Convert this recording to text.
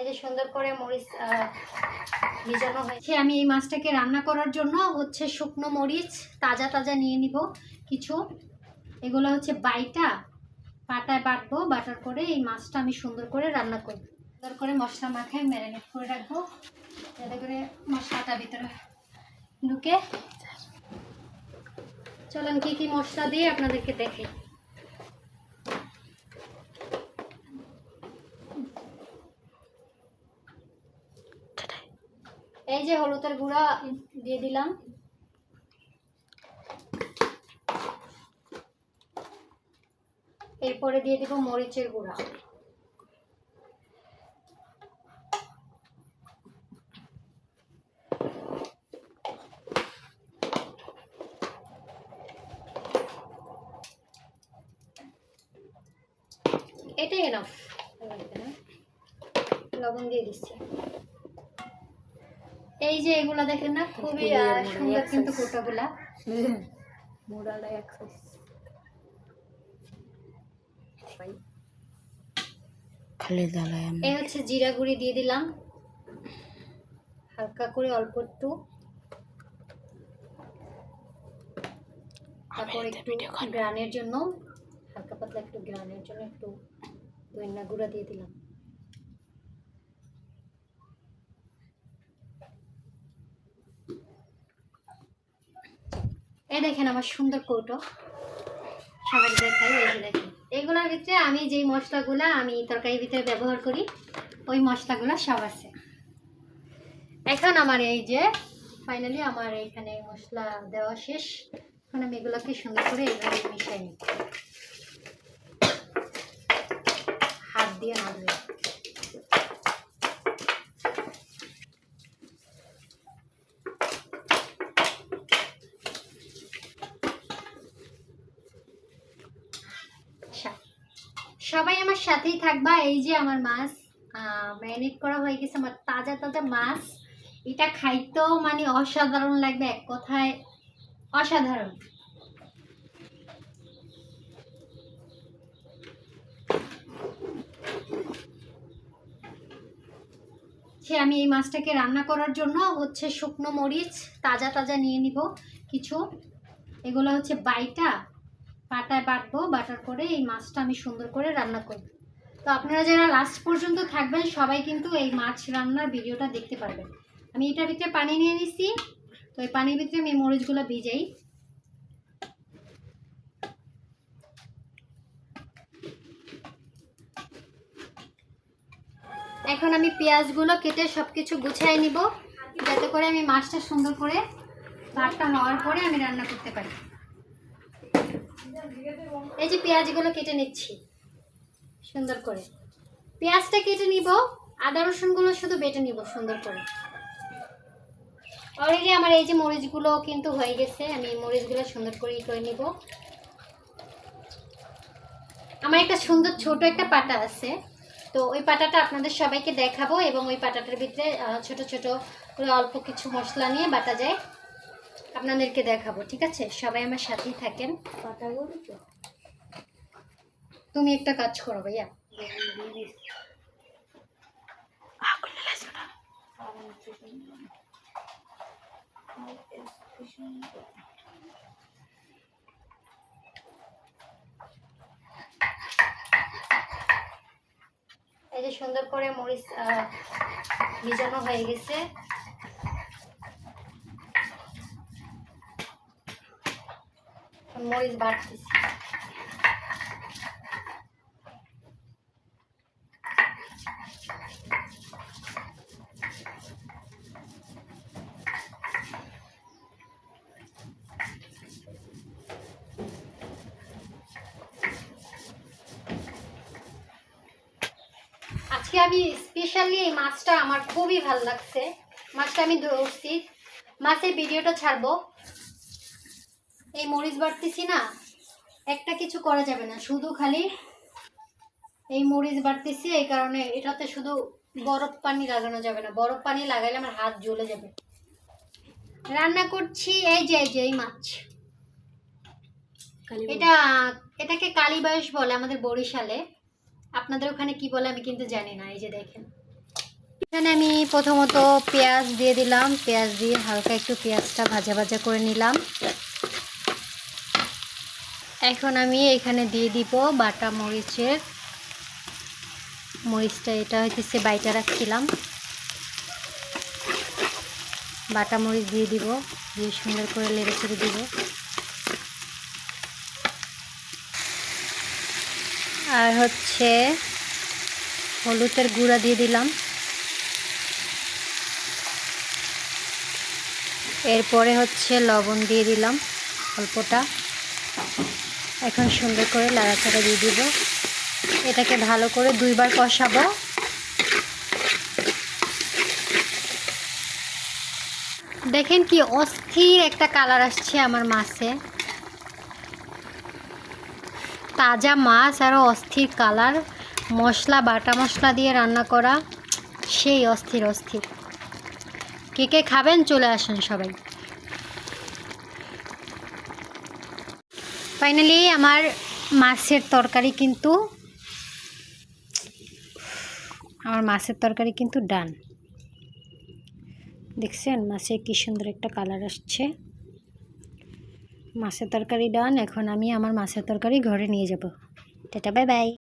এই যে সুন্দর করে মরিচ ভিজানো হয়েছে। আমি এই মাছটাকে রান্না করার জন্য হচ্ছে শুকনো মরিচ তাজা তাজা নিয়ে নিব কিছু। এগুলো হচ্ছে বাইটা। পাটায় বাটবো, বাটার করে এই মাছটা আমি সুন্দর করে রান্না করব। সুন্দর করে মশলা মাখায় ম্যারিনেট করে রাখব। যাতে করে মশলাটা ভিতরে ঢুকে। চলেন কি কি মশলা দিয়ে আপনাদেরকে দেখে এই যে হলুদের গুঁড়া দিয়ে দিলাম। এরপরে দিয়ে দিব মরিচের গুঁড়া। এটাই এনাফ লবণ দিয়ে দিচ্ছি। এই যে এগুলা দেখেন না খুবই সুন্দর কিন্তু এক খালি জ্বালায় এই হচ্ছে জিরা গুঁড়ি দিয়ে দিলাম। হালকা করে অল্প একটু। তারপর একটু গ্রানের জন্য হালকা পাতলা একটু গ্রানের জন্য একটু দইনা গুঁড়া দিয়ে দিলাম এই দেখেন আমার সুন্দর কৌটো। সবাই দেখাই, এই দেখেন। এগুলোর ভিতরে আমি যেই মশলাগুলো আমি তরকারির ভিতরে ব্যবহার করি, ওই মশলাগুলো সব আছে। এখন আমার এই যে ফাইনালি আমার এইখানে মশলা দেওয়া শেষ। এখন আমি এগুলোকে সুন্দর করে এইভাবে মিশিয়ে নিই হাত দিয়ে আচ্ছা সবাই আমার সাথেই থাকবা। এই যে আমার মাছ ম্যারিনেট করা হয়ে গেছে আমার তাজা তাজা মাছ। এটা খাইতেও মানে অসাধারণ লাগবে, এক কথায় অসাধারণ। আমি এই মাছটাকে রান্না করার জন্য হচ্ছে শুকনো মরিচ তাজা তাজা নিয়ে নিব কিছু। এগুলো হচ্ছে বাইটা। পাটায় বাটবো, বাটার করে এই মাছটা আমি সুন্দর করে রান্না করব। তো আপনারা যারা লাস্ট পর্যন্ত থাকবেন, সবাই কিন্তু এই মাছ রান্নার ভিডিওটা দেখতে পারবেন। আমি এটার ভিতরে পানি নিয়ে নিছি। তো এই পানির ভিতরে আমি মরিচগুলো ভিজাই। এখন আমি পেঁয়াজগুলো কেটে সব কিছু গুছিয়ে নিব। যাতে করে আমি মাছটা সুন্দর করে ভাতটা হওয়ার পরে আমি রান্না করতে পারি। এই যে পেঁয়াজগুলো কেটে নিচ্ছি। সুন্দর করে। পেঁয়াজটা কেটে নিব, আদা রসুনগুলো শুধু বেটে নিব সুন্দর করে। অলরেডি আমার এই যে মরিচগুলো কিন্তু হয়ে গেছে, আমি মরিচগুলো সুন্দর করে ই করে নিব। আমার একটা সুন্দর ছোট একটা পাটা আছে, তো ওই পাটাটা আপনাদের সবাইকে দেখাবো এবং ওই পাটাটার ভিতরে ছোট ছোট অল্প কিছু মশলা নিয়ে বাটা যায়। আপনাদেরকে দেখাবো, ঠিক আছে? সবাই আমার সাথেই থাকেন। তুমি একটা কাজ করো ভাইয়া। এই যে সুন্দর করে মরিচ ভিজানো হয়ে গেছে। মরিচ বাড়তেছি। আজকে আমি স্পেশালি এই মাছটা আমার খুবই ভালো লাগছে। মাছটা আমি ধরছি। মাছের ভিডিওটা ছাড়বো। এই মরিচ বাড়তেছি না একটা কিছু করা যাবে না শুধু খালি এই মরিচ বাড়তেছি এই কারণে এটাতে শুধু বরফ পানি লাগানো যাবে না বরফ পানি লাগাইলে আমার হাত জ্বলে যাবে। রান্না করছি এই যে এই যে এই মাছ। এটা এটাকে কালীবাস বলে আমাদের বরিশালে। আপনাদের ওখানে কি বলে আমি কিন্তু জানি না এই যে দেখেন। এখানে আমি প্রথমত পেঁয়াজ দিয়ে দিলাম পেঁয়াজ দিয়ে হালকা একটু পেঁয়াজটা ভাজা ভাজা করে নিলাম। এখন আমি এখানে দিয়ে দিব বাটা মরিচের। মরিচটা, এটা হইতেছে বাইটা রাখছিলাম। বাটা মরিচ দিয়ে দিব, দিয়ে সুন্দর করে লেড়ে চেড়ে দিব। আর হচ্ছে হলুদের গুঁড়া দিয়ে দিলাম। এরপরে হচ্ছে লবণ দিয়ে দিলাম অল্পটা। এখন সুন্দর করে লাড়াচাড়া দিয়ে দিব। এটাকে ভালো করে দুইবার কষাবো। দেখেন কি অস্থির একটা কালার আসছে আমার মাছে। তাজা মাছ আর অস্থির কালার, মশলা, বাটা মশলা দিয়ে রান্না করা, সেই অস্থির অস্থির। কে কে খাবেন চলে আসেন সবাই। ফাইনালি আমার মাছের তরকারি কিন্তু আমার মাছের তরকারি কিন্তু ডান দেখছেন মাছের কি সুন্দর একটা কালার আসছে। মাছের তরকারি ডান এখন আমি আমার মাছের তরকারি ঘরে নিয়ে যাব। Tata bye bye